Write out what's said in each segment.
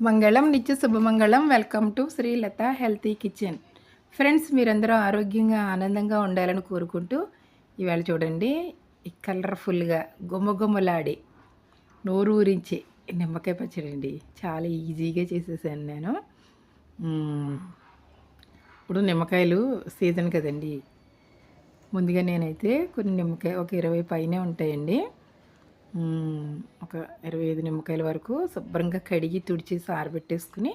మంగళం నిత్య శుభమంగళం. Welcome to Srilatha healthy kitchen friends మీరందరూ ఆరోగ్యంగా ఆనందంగా ఉండాలని కోరుకుంటూ ఇవాళ చూడండి కలర్ఫుల్గా గుమ్మగుమ్మలాడి నోరు ఊరించి నిమ్మకాయ పచ్చడి అండి. చాలా ఈజీగా చేసేసాను నేను. ఇప్పుడు నిమ్మకాయలు సీజన్ కదండి. ముందుగా నేనైతే కొన్ని నిమ్మకాయ ఒక ఇరవై పైనే ఉంటాయండి. ఒక ఇరవై ఐదు నిమ్మకాయల వరకు శుభ్రంగా కడిగి తుడిచేసి ఆరబెట్టేసుకుని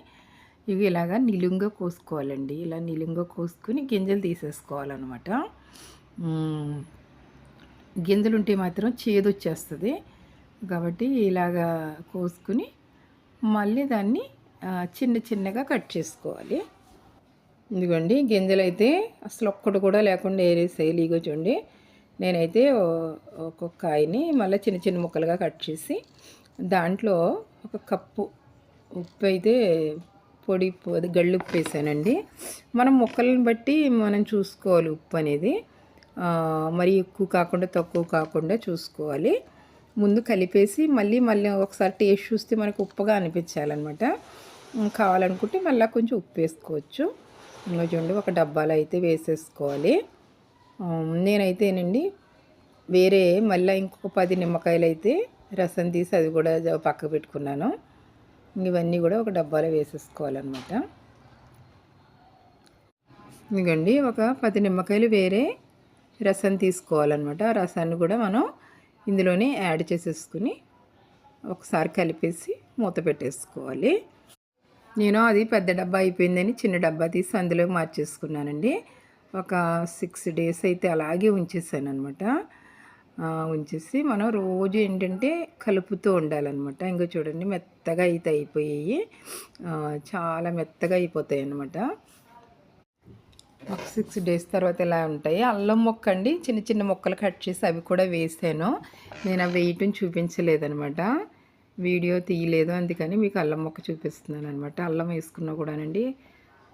ఇవి ఇలాగా నిలుంగా కోసుకోవాలండి. ఇలా నిలుంగా కోసుకుని గింజలు తీసేసుకోవాలన్నమాట. గింజలు ఉంటే మాత్రం చేదు వచ్చేస్తుంది కాబట్టి ఇలాగా కోసుకుని మళ్ళీ దాన్ని చిన్న చిన్నగా కట్ చేసుకోవాలి. ఇదిగోండి గింజలు అయితే అసలు ఒక్కటి కూడా లేకుండా వేరేసేయాలి ఇగో చూడండి. నేనైతే ఒక్కొక్క కాయని మళ్ళీ చిన్న చిన్న ముక్కలుగా కట్ చేసి దాంట్లో ఒక కప్పు ఉప్పు అయితే పొడి ఉప్పు అది గళ్ళు ఉప్పు వేసానండి. మనం ముక్కలను బట్టి మనం చూసుకోవాలి ఉప్పు అనేది. మరి ఎక్కువ కాకుండా తక్కువ కాకుండా చూసుకోవాలి. ముందు కలిపేసి మళ్ళీ మళ్ళీ ఒకసారి టేస్ట్ చూస్తే మనకు ఉప్పుగా అనిపించాలన్నమాట. కావాలనుకుంటే మళ్ళీ కొంచెం ఉప్పు వేసుకోవచ్చు. ఇంకా చూడండి ఒక డబ్బాలో అయితే వేసేసుకోవాలి. నేనైతేనండి వేరే మళ్ళీ ఇంకొక పది నిమ్మకాయలు అయితే రసం తీసి అది కూడా పక్క పెట్టుకున్నాను. ఇవన్నీ కూడా ఒక డబ్బాలో వేసేసుకోవాలన్నమాట. ఇదిగండి ఒక పది నిమ్మకాయలు వేరే రసం తీసుకోవాలన్నమాట. ఆ రసాన్ని కూడా మనం ఇందులోనే యాడ్ చేసేసుకుని ఒకసారి కలిపేసి మూత పెట్టేసుకోవాలి. నేను అది పెద్ద డబ్బా అయిపోయిందని చిన్న డబ్బా తీసి అందులో మార్చేసుకున్నానండి. ఒక సిక్స్ డేస్ అయితే అలాగే ఉంచేసాను అనమాట ఉంచేసి మనం రోజు ఏంటంటే కలుపుతూ ఉండాలన్నమాట. ఇంకా చూడండి మెత్తగా అయితే అయిపోయాయి. చాలా మెత్తగా అయిపోతాయి అన్నమాట. ఒక సిక్స్ డేస్ తర్వాత ఇలా ఉంటాయి? అల్లం మొక్క అండి. చిన్న చిన్న మొక్కలు కట్ చేసి అవి కూడా వేసాను. నేను అవి వేయటం చూపించలేదనమాట వీడియో తీయలేదు. అందుకని మీకు అల్లం మొక్క చూపిస్తున్నాను అనమాట అల్లం వేసుకున్నా కూడానండి.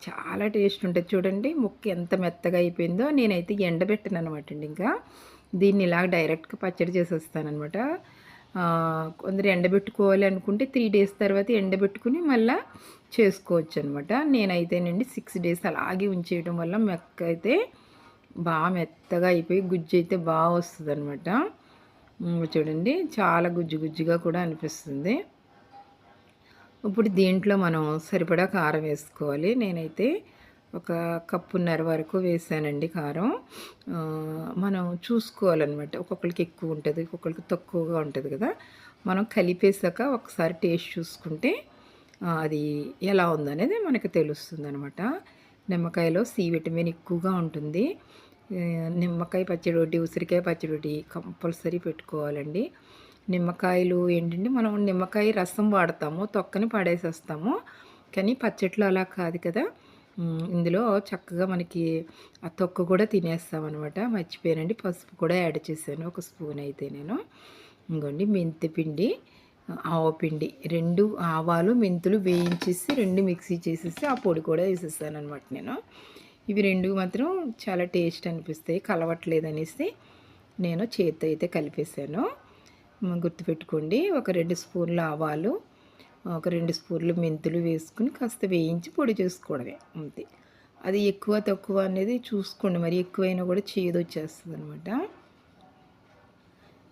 చాలా టేస్ట్ ఉంటుంది. చూడండి ముక్క ఎంత మెత్తగా అయిపోయిందో నేనైతే ఎండబెట్టాను అనమాట అండి ఇంకా. దీన్ని ఇలా డైరెక్ట్గా పచ్చడి చేసేస్తానమాట కొందరు ఎండబెట్టుకోవాలి అనుకుంటే త్రీ డేస్ తర్వాత ఎండబెట్టుకుని మళ్ళీ చేసుకోవచ్చు అనమాట నేనైతేనండి సిక్స్ డేస్ అలాగే ఉంచేయడం వల్ల మెక్క అయితే బాగా మెత్తగా అయిపోయి గుజ్జు అయితే బాగా వస్తుంది చూడండి చాలా గుజ్జు గుజ్జుగా కూడా అనిపిస్తుంది. ఇప్పుడు దీంట్లో మనం సరిపడా కారం వేసుకోవాలి. నేనైతే ఒక కప్పున్నర వరకు వేసానండి కారం. మనం చూసుకోవాలన్నమాట. ఒక్కొక్కరికి ఎక్కువ ఉంటుంది ఒక్కొక్కరికి తక్కువగా ఉంటుంది కదా. మనం కలిపేసాక ఒకసారి టేస్ట్ చూసుకుంటే అది ఎలా ఉందనేది మనకు తెలుస్తుంది అనమాట నిమ్మకాయలో సి విటమిన్ ఎక్కువగా ఉంటుంది. నిమ్మకాయ పచ్చడి ఒకటి ఉసిరికాయ పచ్చడి ఒకటి కంపల్సరీ పెట్టుకోవాలండి. నిమ్మకాయలు ఏంటంటే మనం నిమ్మకాయ రసం వాడతాము తొక్కని పడేసేస్తాము. కానీ పచ్చట్లో అలా కాదు కదా. ఇందులో చక్కగా మనకి ఆ తొక్క కూడా తినేస్తాం అనమాట మర్చిపోయానండి. పసుపు కూడా యాడ్ చేశాను ఒక స్పూన్ అయితే నేను. ఇంకోండి మెంతి పిండి ఆవపిండి రెండు ఆవాలు మెంతులు వేయించేసి రెండు మిక్సీ చేసేసి ఆ పొడి కూడా వేసేసాను అనమాట నేను. ఇవి రెండు మాత్రం చాలా టేస్ట్ అనిపిస్తాయి కలవట్లేదు అనేసి నేను చేత్తో అయితే కలిపేసాను గుర్తుపెట్టుకోండి. ఒక రెండు స్పూన్ల ఆవాలు ఒక రెండు స్పూన్లు మెంతులు వేసుకుని కాస్త వేయించి పొడి చేసుకోవడమే. అంతే. అది ఎక్కువ తక్కువ అనేది చూసుకోండి. మరి ఎక్కువైనా కూడా చేదు వచ్చేస్తుంది అనమాట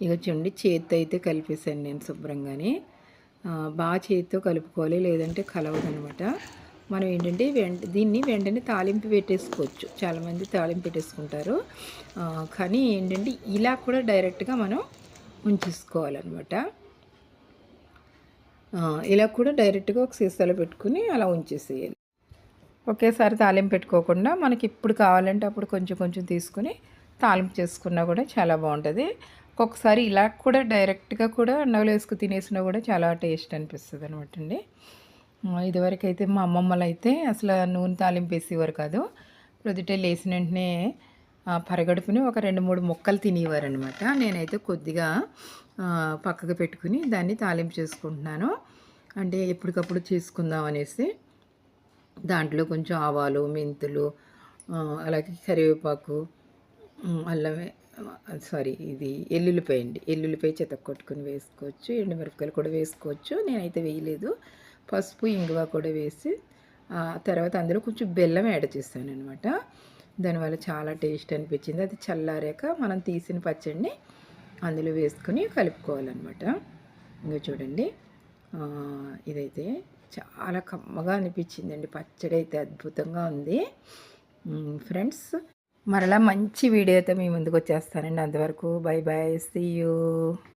ఇక చూడండి చేతితో అయితే కలిపేసాను నేను శుభ్రంగానే. బాగా చేతితో కలుపుకోవాలి లేదంటే కలవదనమాట మనం ఏంటంటే వెంట దీన్ని వెంటనే తాలింపు పెట్టేసుకోవచ్చు. చాలామంది తాలింపు పెట్టేసుకుంటారు. కానీ ఏంటంటే ఇలా కూడా డైరెక్ట్గా మనం ఉంచేసుకోవాలన్నమాట. ఇలా కూడా డైరెక్ట్గా ఒక సీసాలో పెట్టుకుని అలా ఉంచేసేయాలి. ఒకేసారి తాలింపు పెట్టుకోకుండా మనకి ఇప్పుడు కావాలంటే అప్పుడు కొంచెం కొంచెం తీసుకుని తాలింపు చేసుకున్నా కూడా చాలా బాగుంటుంది. ఒక్కొక్కసారి ఇలా కూడా డైరెక్ట్గా కూడా అన్నంలో వేసుకు తినేసినా కూడా చాలా టేస్ట్ అనిపిస్తుంది అనమాట అండి. ఇదివరకు అయితే మా అమ్మమ్మలు అయితే అసలు నూనె తాలింపు వేసేవారు కాదు. ప్రొద్దుటే లేచిన వెంటనే పరగడుపుని ఒక రెండు మూడు ముక్కలు తినేవారు అనమాట నేనైతే కొద్దిగా పక్కకు పెట్టుకుని దాన్ని తాలింపు చేసుకుంటున్నాను. అంటే ఎప్పటికప్పుడు చేసుకుందాం అనేసి దాంట్లో కొంచెం ఆవాలు మెంతులు అలాగే కరివేపాకు అల్లం సారీ ఇది ఎల్లుల్లిపాయ అండి. ఎల్లుల్లిపాయ చెత్త కొట్టుకుని వేసుకోవచ్చు. ఎండుమిరపకాయలు కూడా వేసుకోవచ్చు. నేనైతే వేయలేదు. పసుపు ఇంగువ కూడా వేసి తర్వాత అందులో కొంచెం బెల్లం యాడ్ చేస్తాను అనమాట దానివల్ల చాలా టేస్ట్ అనిపించింది. అది చల్లారాక మనం తీసిన పచ్చడిని అందులో వేసుకొని కలుపుకోవాలన్నమాట. ఇంకా చూడండి. ఇదైతే చాలా కమ్మగా అనిపించిందండి. పచ్చడి అయితే అద్భుతంగా ఉంది. ఫ్రెండ్స్ మరలా మంచి వీడియోతో మీ ముందుకు వచ్చేస్తానండి అంతవరకు బై బాయ్ సీ యూ.